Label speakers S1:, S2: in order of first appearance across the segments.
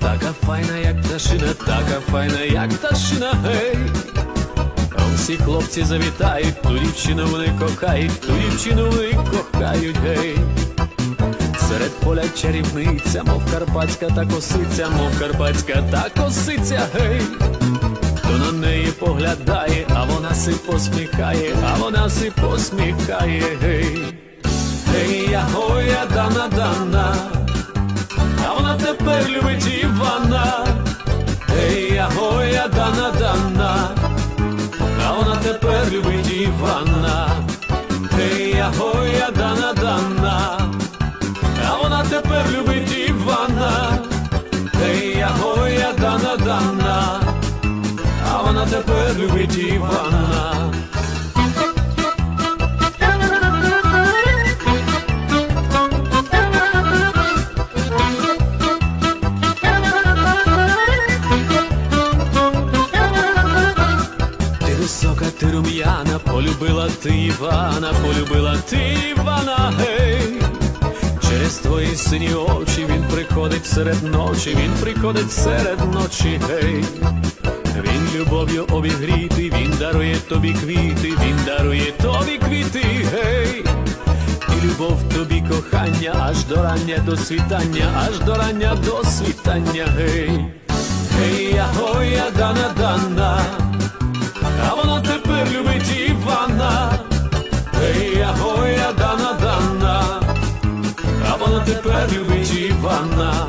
S1: така файна, як пташина, така файна, як пташина, гей. А всі хлопці завітають, ту дівчину вони кохають, ту дівчину вони кохають, гей. Серед поля чарівниця, мов карпатська та косиця, мов карпатська та косиця, гей. Хто на неї поглядає, а вона си посміхає, а вона си посміхає, гей. Гей, я гоя дана дана, а вона тепер любить Івана. Ей, я гоя дана дана, а вона тепер любить Івана. Ей, я гоя дана дана, а вона тепер любить Івана. Ти Івана, полюбила ти Івана, гей. Через твої сині очі він приходить серед ночі, він приходить серед ночі, гей. Він любов'ю обігрітий, він дарує тобі квіти, він дарує тобі квіти, гей. І любов тобі кохання, аж до рання до світання, аж до рання до світання, гей. Гей, я гоя дана дана, а вона тепер любить Івана.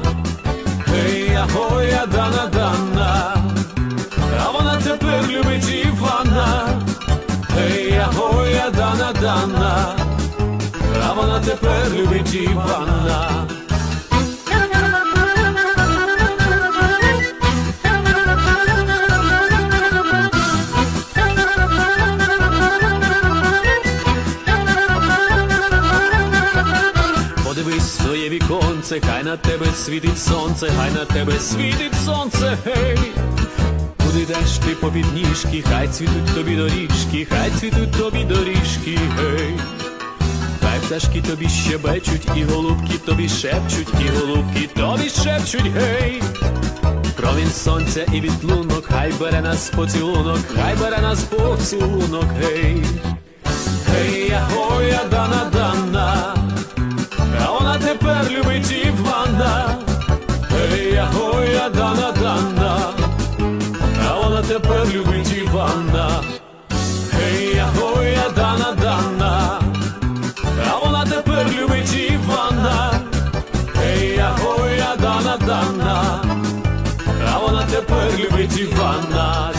S1: Гей, я гоя дана дана, а вона тепер любить Івана. Гей, я гоя дана дана, а вона тепер любить Івана. Віконце, хай на тебе світить сонце, хай на тебе світить сонце, гей. Куди йдеш ти по підніжки, хай цвітуть тобі доріжки, хай цвітуть тобі доріжки, гей. Хай пташки тобі щебечуть, і голубки тобі шепчуть, і голубки тобі шепчуть, гей. Промінь сонця і відлунок, хай бере нас поцілунок, хай бере нас поцілунок. Гей, дана дана,